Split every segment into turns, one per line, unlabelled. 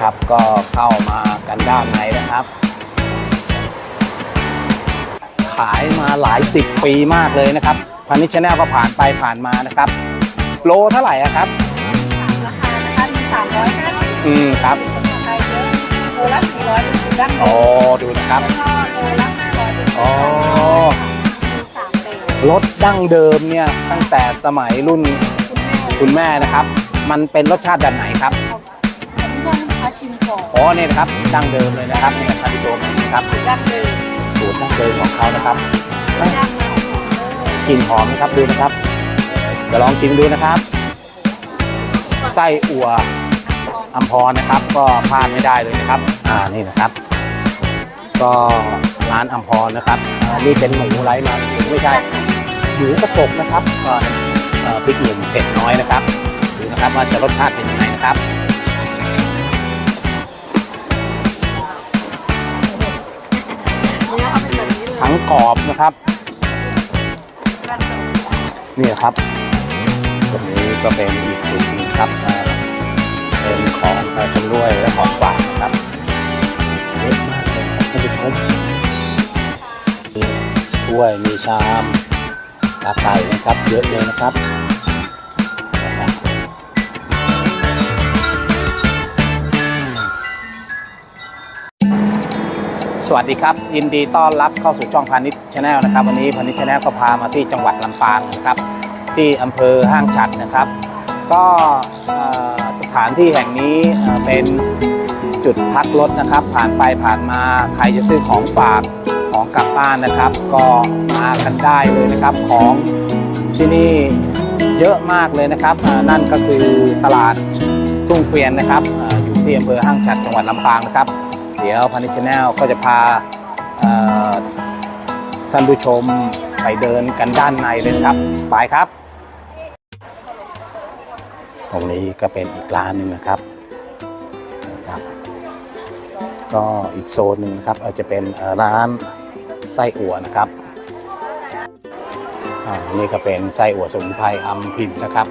ครับก็เข้ามากันด้านในนะครับ ขายมาหลายสิบปีมากเลยนะครับพันนิชแนลก็ผ่านไปผ่านมานะครับ โลเท่าไหร่อะครับ
ราคานะคะมีสามร้อยห้าสิบ
อืมครับ
ไทยเยอะโลละสี่ร้อยเป็นสูตรดั้งเดิ
โอ้
ม
ดูนะครับ
แล้วก็โลละห้าร้อยเป็นสูตร
อ๋อ
มีสามเป็น
รถดั้งเดิมเนี่ยตั้งแต่สมัยรุ่น
คุณแม่
คุณแม่นะครับ มันเป็นรสชาติแบบไหนครับ
อันนี้ยังลูก ค้าชิมก่อน
อ๋อเนี่ยนะครับดั้งเดิมเลยนะครับเนี่ยท่านผู้ชมนะครับ
สูตรดั้งเดิม
สูตรดั้งเดิมของเขานะครับ
ดั้งเดิมของเรา
กลิ่นหอมนะครับดูนะครับจะลองชิมดูนะครับไส้อั่วอัมพรนะครับ ก็พลาดไม่ได้เลยนะครับอ่านี่นะครับ ก็ร้านอัมพรนะครับอ่านี่เป็นหมูไร้มันหมูไม่ใช่หมูกระจกนะครับก็เอ่อพริกหนุ่มเผ็ดน้อยนะครับดูนะครับว่าจะรสชาติเป็นยังไงนะครับ งกรอบนะครับ
เนี่
ครับ ตรงนี้ก็เป็นอีกจุดหนึงครับเป็นของเอ่อชำร่วยและของฝากนะครับเยอะมากเลยครับท่านผู้ชมมีถ้วยมีชามตาไก่นะครับ เยอะเลยนะครับ สวัสดีครับ ยินดีต้อนรับเข้าสู่ช่องพาณิชย์ชาแนลนะครับ วันนี้พาณิชย์ชาแนลก็พามาที่จังหวัดลำปางนะครับ ที่อำเภอห้างฉัดนะครับ ก็สถานที่แห่งนี้เป็นจุดพักรถนะครับ ผ่านไปผ่านมาใครจะซื้อของฝากของกลับบ้านนะครับ ก็มากันได้เลยนะครับของที่นี่เยอะมากเลยนะครับนั่นก็คือตลาดทุ่งเกวียนนะครับอยู่ที่อำเภอห้างฉัดจังหวัดลำปางนะครับ ดี๋ยวพานิชแนลก็จะพาท่านผู้ชมไปเดินกันด้านในเลยครับ ไปครับ ตรงนี้ก็เป็นอีกร้านหนึ่งนะครับครับ ก็อีกโซนหนึ่งนะครับอาจจะเป็นร้านไส้อั่วนะครับนี่ก็เป็นไส้อั่วสมุนไพรอัมพินนะครับ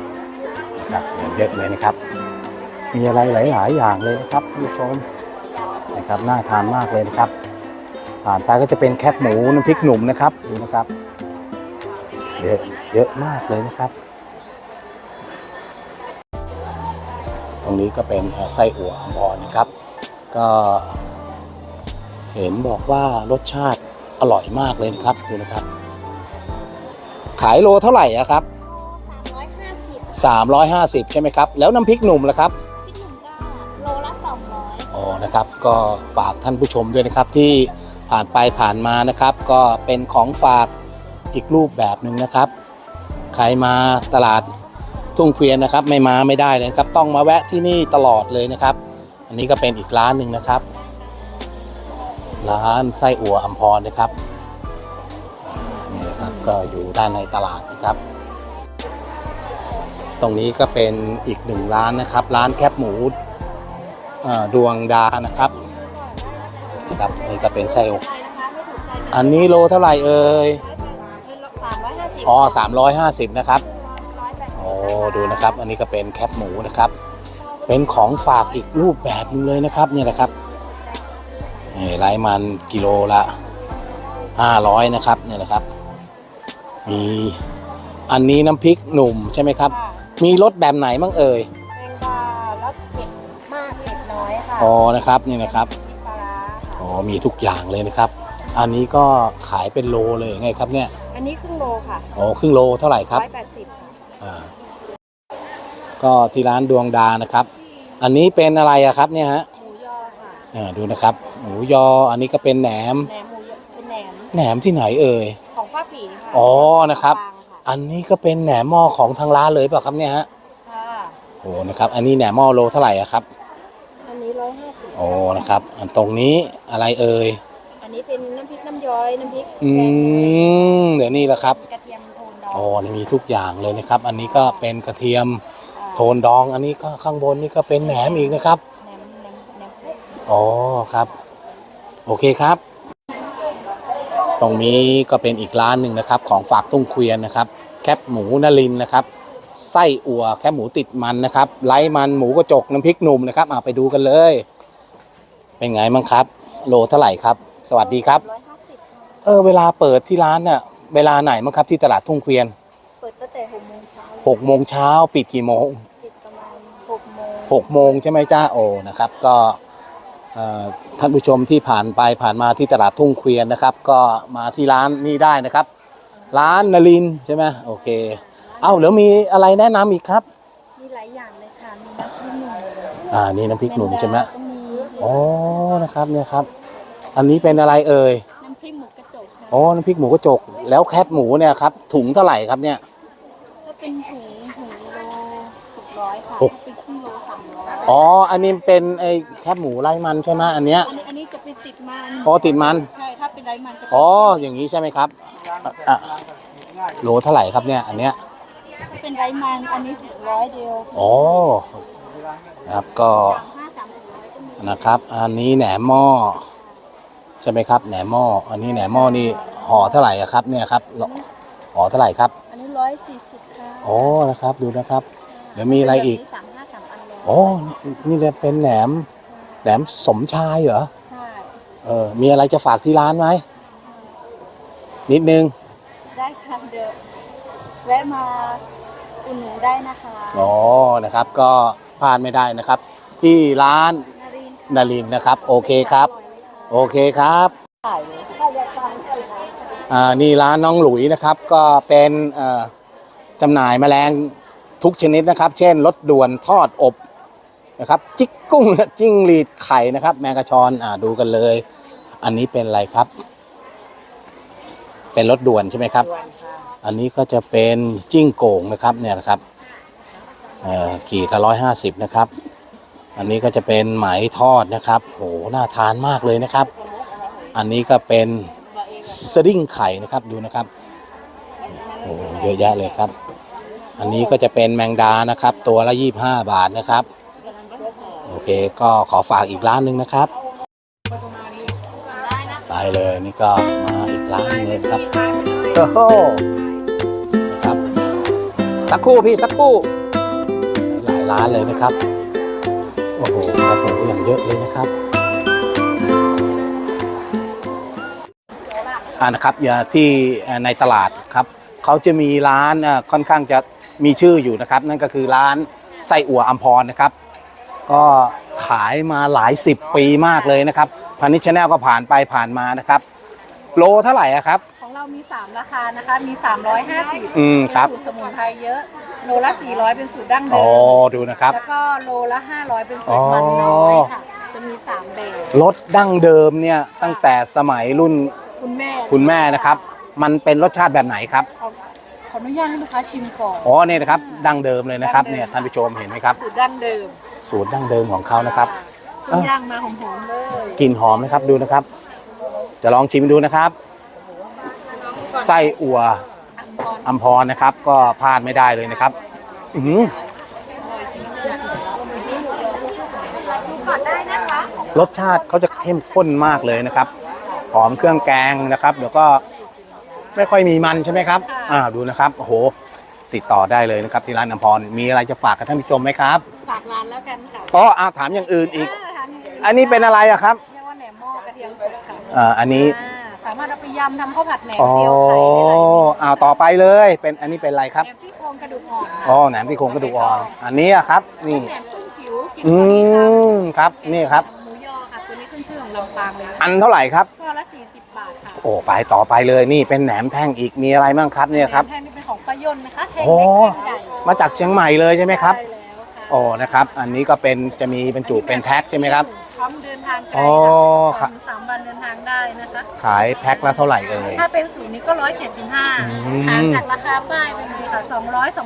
นะครับเยอะเลยนะครับ มีอะไรหลาย ๆ อย่างเลยนะครับท่านผู้ชม นะครับน่าทานมากเลยนะครับผ่านไปก็จะเป็นแคบหมูน้ำพริกหนุ่มนะครับดูนะครับเยอะเยอะมากเลยนะครับ ตรงนี้ก็เป็นเอ่อไส้อั่วอัมพรนะครับ ก็เห็นบอกว่ารสชาติอร่อยมากเลยนะครับดูนะครับ ขายโลเท่าไหร่อะครับ
สามร้อยห้าสิบ
350 ใช่ไหมครับ แล้วน้ำพริกหนุ่มล่ะครับ
นะ
ครับ ก็ฝากท่านผู้ชมด้วยนะครับที่ผ่านไปผ่านมานะครับ ก็เป็นของฝากอีกรูปแบบหนึ่งนะครับใครมาตลาดทุ่งเกวียนนะครับ ไม่มาไม่ได้เลยครับ ต้องมาแวะที่นี่ตลอดเลยนะครับ อันนี้ก็เป็นอีกร้านหนึ่งนะครับ ร้านไส้อั่วอัมพรนะครับนี่นะครับก็อยู่ด้านในตลาดนะครับ ตรงนี้ก็เป็นอีกหนึ่งร้านนะครับ ร้านแคบหมู ดวงดานะครับนะครับนี่ก็เป็นไส้อั่ว
ใจนะคะไม่ถูกใจ
อันนี้โลเท่าไหร่เอ่ย
สามร้อยห้าสิบ
อ๋อสามร้อยห้าสิบนะครับ
ร้อยแปดสิบ
โอ้ดูนะครับ อันนี้ก็เป็นแคปหมูนะครับ เป็นของฝากอีกรูปแบบหนึงเลยนะครับเนี่ยนะครับนี่ไร้มันกิโลละ500นะครับเนี่ยนะครับ มีอันนี้น้ำพริกหนุ่มใช่ไหมครับ มีรสแบบไหนบ้างเอ่ย
อยค่ะ
อ๋อนะครับนี่นะครับ
มีปลาร้าค่ะ
อ๋อมีทุกอย่างเลยนะครับ อันนี้ก็ขายเป็นโลเลยไงครับเนี่ย
อันนี้ครึ่งโลค่ะ
อ๋อครึ่งโลเท่าไหร่ครับ
ร้อยแปดสิบค่ะ
อ่าก็ที่ร้านดวงดานะครับ อันนี้เป็นอะไรอะครับเนี่ยฮะ
หมูยอค่ะ
อ่าดูนะครับหมูยออันนี้ก็เป็นแหนม
แหนมหมูยอเป็นแหนม
แหนมที่ไหนเอ่ย
ของป้าผีค่ะ
อ๋อนะครับ
บางค่ะ
อันนี้ก็เป็นแหนมหม้อของทางร้านเลยเปล่าครับเนี่ยฮะ
ค่ะ
โอ้นะครับ อันนี้แหนมหม้อโลเท่าไหร่อะครับ
อันนี้ร้อย ห้าสิบ
โอ้นะครับอันตรงนี้อะไรเอ่ย
อันนี้เป็นน้ำพริกน้ำย้อยน้ำพริก
อืมเดี๋ยวนี้แหละครับ
กระเทียมโทนดอง
โอ้นี่มีทุกอย่างเลยนะครับ อันนี้ก็เป็นกระเทียมโทนดอง อันนี้ก็ข้างบนนี่ก็เป็นแหนมอีกนะครับ
แหนมแหนมแหนมเป็ด
อ๋อครับ โอเคครับ ตรงนี้ก็เป็นอีกร้านหนึ่งนะครับ ของฝากตุ้งเกวียนนะครับ แคบหมูนลินนะครับ ไส้อั่วแคบหมูติดมันนะครับไร้มันหมูกระจกน้ำพริกหนุ่มนะครับเอาไปดูกันเลย
ค
เป็นไงบ้างครับ โลเท่าไหร่ครับ สวัสดีครับ
ร้อยห้าสิบ
เออเวลาเปิดที่ร้านเนี่ยเวลาไหนมั้งครับที่ตลาดทุ่งเกวียน
เปิดตั้งแต่หกโมงเช้า
หกโมงเช้าปิดกี่โมง
ปิดประมาณหกโมง
หกโมงใช่ไหมจ้าโอนะครับ ก็เอ่อท่านผู้ชมที่ผ่านไปผ่านมาที่ตลาดทุ่งเกวียนนะครับ ก็มาที่ร้านนี้ได้นะครับ ร้านนลินทร์ใช่ไหมโอเค เอ้าแล้วมีอะไรแนะนำอีกครับ
มีหลายอย่างเลยค่ะ มีน้ำพริกหนุ่ม
อ่า นี่น้ำพริกหนุ่มใช่ไหม
แงดาก็มี
อ๋อนะครับเนี่ยครับ อันนี้เป็นอะไรเอ่ย
น้ำพริกหมูกระจกค่ะ
อ๋อ น้ำพริกหมูกระจก แล้วแคบหมูเนี่ยครับ ถุงเท่าไหร่ครับเนี่ย
ก็เป็นถุงถุงโลหกร้อยค่ะ
หก
เป็นครึ่งโลสามร้อย
อ๋อ อันนี้เป็นไอ้แคบหมูไร้มันใช่ไหมอันเนี้ย
อันนี้อันนี้จะเป็นติดมัน
อ๋อติดมัน
ใช่ ถ้าเป็นไร้มันจะเป็น
อ๋อ อย่างนี้ใช่ไหมครับอะอะโลเท่าไหร่ครับเนี่ย อันเนี้ย
ถ้า เป็นไร้มัน อันนี้ถึงร้อยเดียว
อ๋อครับก็
สามห้าสามหกร้อยก็มี
นะครับ อันนี้แหนมหม้อใช่ไหมครับแหนมหม้ออันนี้แหนมหม้อนี่ห่อเท่าไหร่อะครับเนี่ยครับห่อเท่าไหร่ครับ
อันนี้ร้อยสี่สิบค่ะ
อ๋อนะครับดูนะครับ เดี๋ยวมีอะไรอีก
สามห้าสามอันเลย
อ๋อนี่เนี่ยเป็นแหนมแหนมสมชายเหรอ
ใช่
เออมีอะไรจะฝากที่ร้านไหมนิดนึง
ได้ค่ะเดี๋ยวแวะมา อุดหนุนได้นะคะ
อ๋อนะครับก็พลาดไม่ได้นะครับ ที่ร้าน
นาริน
นารินทร์นะครับ โอเคครับ โอเคครับ
ถ่ายเลยเข้ารายการเลยนะ
อ่านี่ร้านน้องหลุยนะครับ ก็เป็นเอ่อจำหน่ายแมลงทุกชนิดนะครับ เช่นรสด่วนทอดอบนะครับ จิกกุ้ง จิ้งหรีดไข่นะครับ แมงกะชอนอ่าดูกันเลย อันนี้เป็นอะไรครับ เป็นรสด่วนใช่ไหมครับ อันนี้ก็จะเป็นจิ้งโก่งนะครับเนี่ยนะครับเอ่อขีดละร้อยห้าสิบนะครับ อันนี้ก็จะเป็นไหมทอดนะครับโหน่าทานมากเลยนะครับ อันนี้ก็เป็นสดิ้งไข่นะครับดูนะครับโอ้เยอะแยะเลยครับ อันนี้ก็จะเป็นแมงดานะครับ ตัวละยี่บห้าบาทนะครับ โอเคก็ขอฝากอีกร้านหนึ่งนะครับไปเลยนี่ก็มาอีกร้านหนึงเลยครับโอ้โหนะครับ สักครู่พี่สักครู่ หลายร้านเลยนะครับ โอ้โหครับผมอย่างเยอะเลยนะครับอ่านะครับอย่าที่ในตลาดครับเขาจะมีร้านค่อนข้างจะมีชื่ออยู่นะครับ นั่นก็คือร้านไส้อั่วอัมพรนะครับ ก็ขายมาหลายสิบปีมากเลยนะครับพันนิชแนลก็ผ่านไปผ่านมานะครับ โลเท่าไหร่ครับ
มี 3 ราคานะคะ มี 350
อืมครับ
เป็นสูตรสมุนไพรเยอะ โลละ 400 เป็นสูตรดั้งเดิ
อ๋อ
ม
ดูนะครับ
แล้วก็โลละ 500 เป็นสูตรมันน้อยค่ะ จะมี 3 แบบ
รถดั้งเดิมเนี่ยตั้งแต่สมัยรุ่น
คุณแม่
คุณแม่นะครับ มันเป็นรสชาติแบบไหนครับ
ขอขออนุญาตให้ลูกค้าชิมก่อน
อ๋อเนี่ยนะครับ ดั้งเดิมเลยนะครับ เนี่ยท่านผู้ชมเห็นไหมครับ
สูตรดั้งเดิม
สูตรดั้งเดิมของเขานะครับ
เพิ่งย่างมาหอมๆเลย
กลิ่นหอมนะครับดูนะครับ จะลองชิมดูนะครับ ไส้อั่ว
อังกอร
อัมพรนะครับ ก็พลาดไม่ได้เลยนะครับ อื้อหือ
ดูก่อนได้นะคะ
รสชาติเขาจะเข้มข้นมากเลยนะครับหอมเครื่องแกงนะครับ เดี๋ยวก็ไม่ค่อยมีมันใช่ไหมครับ อ่าดูนะครับโอ้โห ติดต่อได้เลยนะครับที่ร้านอัมพร มีอะไรจะฝากกับท่านผู้ชมไหมครับ
ฝากร้านแล้วกันค่ะ
อ๋ออาถามอย่างอื่นอีกา
ทานย่าง
อันนี้เป็นอะไรอะครับ
เรียกว่าแหนมหม้อกระเทียมสดค่ะ
อ่าอันนี้
อ่า สามารถเอาไปยำทำข้าวผัดแหนม
อ๋อ
เจียวไข่ได้หลายเมนู
อ้าวต่อไปเลยเป็นอันนี้เป็นอะไรครับ
แหนมซี่โครงกระดูกอ่อนค่ะ
อ๋อแหนมที่โครงกระดูกอ่อนอันนี้อะครับ นี่
แหนมตุ้งจิ๋วกิน
อื
พอดีค่ะ
มครับนี่ครับ
หมูยอค่ะตัวนี้ขึ้นชื่อของลำปางเลย
อันเท่าไหร่ครับ
ก็ละ40 บาทค่ะ
โอ้ไปต่อไปเลยนี่เป็นแหนมแท่งอีกมีอะไรบ้างครับเนี่ยครับ
แท่งนี่เป็นของป้ายนนะคะแท่ง
โอ้
เล็กแท่งใหญ่
มาจากเชียงใหม่เลยใช่ไหมครับ
ใช่แล้วค่ะ
โอ้นะครับ อันนี้ก็เป็นจะมีบรรจุเป็นแพ็คใช่ไหมครับ
พร้อมเดินทางไกล
อ๋อ
ค่ะ
ค่ะ
สองถึงสามวันเดินทางได้นะคะ
ขายแพ็คละเท่าไหร่เอ่ย
ถ้าเป็นสูตรนี้ก็175
อืม
ห่างจากราคาป้ายไปเลยค่ะ200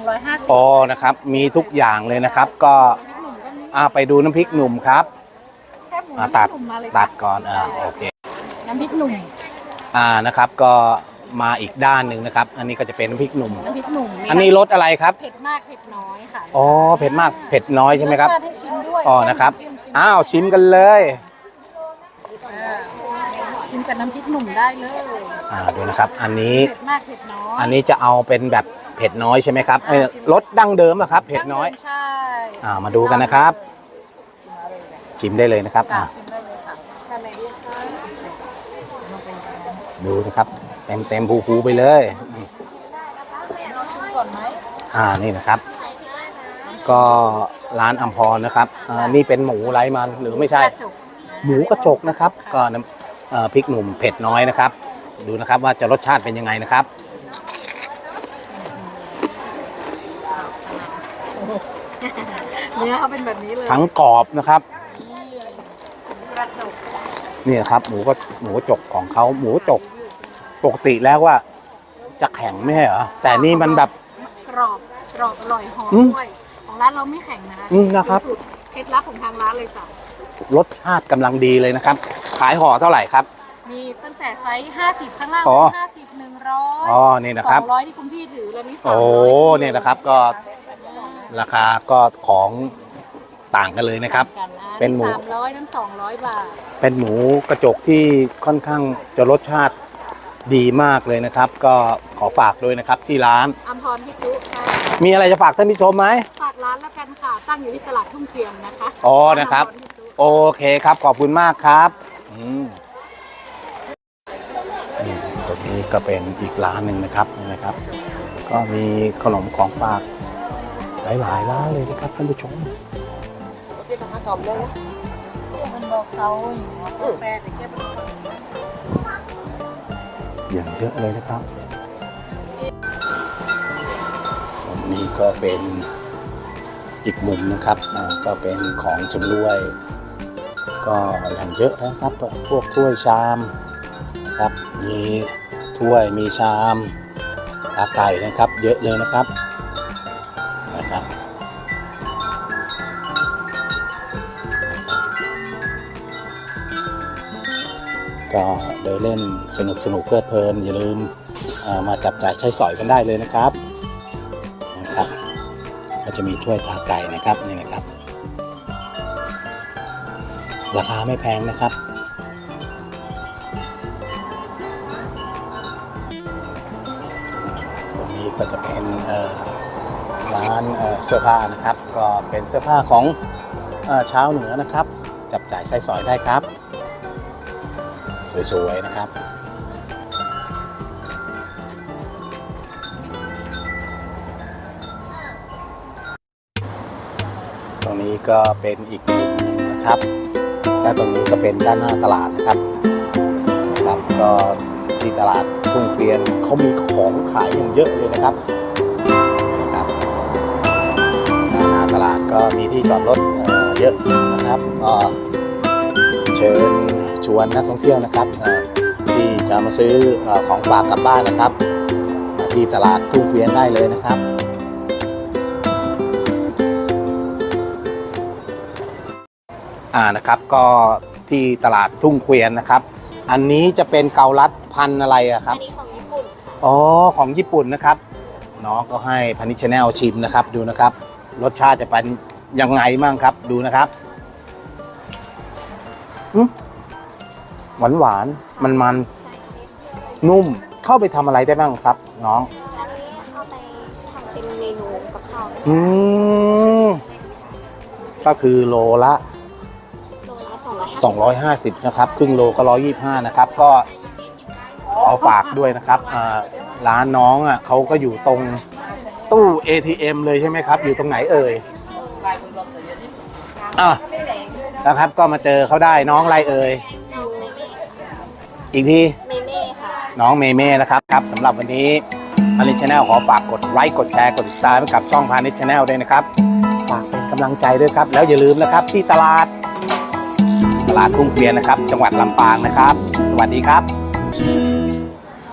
250
โอ้นะครับมีทุกอย่างเลยนะครับ ก็
พริกหนุ่มก็มี
อ่าไปดูน้ำพริกหนุ่มครับ
แค่หมู
อ่า
น้ำพ
ตั
ริ
ด
กหนุ่มมาเลย
ตัดก่อนอ่าโอเค
น้ำพริกหนุ่ม
อ่านะครับก็ มาอีกด้านหนึ่งนะครับ อันนี้ก็จะเป็นน้ำพริกหนุ่ม
น้ำพริกหนุ่มมี
อันนี้รสอะไรครับ
เผ็ดมากเผ็ดน้อยค่ะ
อ๋อ เผ็ดมาก เผ็ดน้อยใช่ไหมครับ
สชาติให้ชิมด้วย
อ๋อ นะครับ
ชิมชิม
อ้าว ชิมกันเลย
อ่าชิมกับน้ำพริกหนุ่มได้เลย
อ่า ดูนะครับ อันนี้
เผ็ดมากเผ็ดน้อย
อันนี้จะเอาเป็นแบบเผ็ดน้อยใช่ไหมครับเอ้ยรสดั้งเดิมอะครับ เผ็ดน้อย
ใช่
อ่ามาดูกันนะครับ ชิมได้เลยนะครับ
ค่ะ
อ่า
ชิมได้เลยค่ะไหนดีคะ
ดูนะครับเต็มเต็มภูภูๆไปเลย
เราชิมก่อนไหม
อ่านี่นะครับ ก็ร้านอัมพรนะครับอ่านี่เป็นหมูไร้มันหรือไม่ใช่
กระจก
หมูกระจกนะครับ ก็น้ำเอ่อพริกหนุ่มเผ็ดน้อยนะครับ ดูนะครับว่าจะรสชาติเป็นยังไงนะครับ
เนื้อเขาเป็นแบบนี้เลย
ทั้งกรอบนะครับ
กระจก
นี่ครับหมูก็หมูกระจกของเขาหมูกระจก ปกติแล้วว่า จะแข็งไม่ใช่เหรอ แต่นี่มันแบบ
กรอบกรอบอร่อยหอม
อืม
ด้วย ของร้านเราไม่แข็งนะคะ
อืมนะครับ
อสูตรเคล็ดลับของทางร้านเลยจ้ะ
รสชาติกำลังดีเลยนะครับ ขายห่อเท่าไหร่ครับ
มีตั้งแต่ไซส์ 50 ข้างล่าง
อ๋อ
ห้าสิบหนึ่งร้อย
อ๋อนี่นะครับ
สองร้อยที่คุณพี่ถือแล้วนี่สาม
โอ้
ร้อย
เนี่ยนะครับก็ราคาก็ของต่างกันเลยนะครับ
กันนะ
เป็นหมู
สามร้อยนั้นสองร้อยบาท
เป็นหมูกระจกที่ค่อนข้างจะรสชาติ ดีมากเลยนะครับ ก็ขอฝากด้วยนะครับที่ร้าน
อัมพรพิจุค่ะ
มีอะไรจะฝากท่านผู้ชมไหม
ฝากร้านแล้วกันค่ะ ตั้งอยู่ที่ตลาดทุ่งเทียมนะคะ
อ๋อนะครับ
อัมพพิจุ
โอเคครับ ขอบคุณมากครับอืมอืมตรงนี้ก็เป็นอีกร้านหนึ่งนะครับนี่นะครับ ก็มีขนมของฝากหลายๆร้านเลยนะครับท่านผู้ชม
มันบอกเขาอยู่ว่าแฟนแต่แค่เป็นคน
อย่างเยอะเลยนะครับนี้ก็เป็นอีกมุมนะครับก็เป็นของจำรวย ก็อย่างเยอะนะครับ พวกถ้วยชามนะครับ มีถ้วยมีชามตาไก่นะครับ เยอะเลยนะครับนะครับก็ ดินเล่นสนุกสนุกเพลิดเพลินอย่าลืมมาจับจ่ายใช้สอยกันได้เลยนะครับนะครับ ก็จะมีถ้วยตาไก่นะครับนี่นะครับ ราคาไม่แพงนะครับตรงนี้ก็จะเป็นร้านเสื้อผ้านะครับ ก็เป็นเสื้อผ้าของเอ่อชาวเหนือนะครับ จับจ่ายใช้สอยได้ครับ สวยๆนะครับตรงนี้ก็เป็นอีกมุมหนึ่งนะครับ และตรงนี้ก็เป็นด้านหน้าตลาดนะครับนะครับ ก็ที่ตลาดทุ่งเกวียนเขามีของขายอย่างเยอะเลยนะครับนะครับด้านหน้าตลาดก็มีที่จอดรถเออเยอะนะครับ ก็เชิญ ชวนนักท่องเที่ยวนะครับเอ่อที่จะมาซื้อเอ่อของฝากกลับบ้านนะครับมาที่ตลาดทุ่งเกวียนได้เลยนะครับอ่านะครับก็ที่ตลาดทุ่งเกวียนนะครับ อันนี้จะเป็นเกาลัดพันธุ์อะไรอะครับ
อันนี้ของญี่ปุ่น
อ๋อของญี่ปุ่นนะครับน้องก็ให้พันิชแนลชิมนะครับดูนะครับ รสชาติจะเป็นยังไงบ้างครับดูนะครับ หวานหวานมันมันๆนุ่มเข้าไปทำอะไรได้บ้างครับ น้อง
แล้วนี้เอาไปทำเป็นเมนูกับข้าว
อืมก็คือโลละ
โลละสองร้อยห้าสิบ
250 นะครับ ครึ่งโลก็ 125 นะครับ ก็ขอฝากด้วยนะครับอ่าร้านน้องอะเขาก็อยู่ตรงตู้ ATM เลยใช่ไหมครับ อยู่ตรงไหนเอ่ยอะนะครับ ก็มาเจอเขาได้น้องอะไรเอ่ย
น้องเมเม่
อีกที
เมเม่ค่ะ
น้องเมเม่นะครับครับสำหรับวันนี้พานิชชาแนลขอฝากกดไลค์กดแชร์กดติดตามให้กับช่องพานิชชาแนลด้วยนะครับฝากเป็นกำลังใจด้วยครับ แล้วอย่าลืมนะครับที่ตลาด ตลาดทุ่งเกวียนนะครับ จังหวัดลำปางนะครับ สวัสดีครับ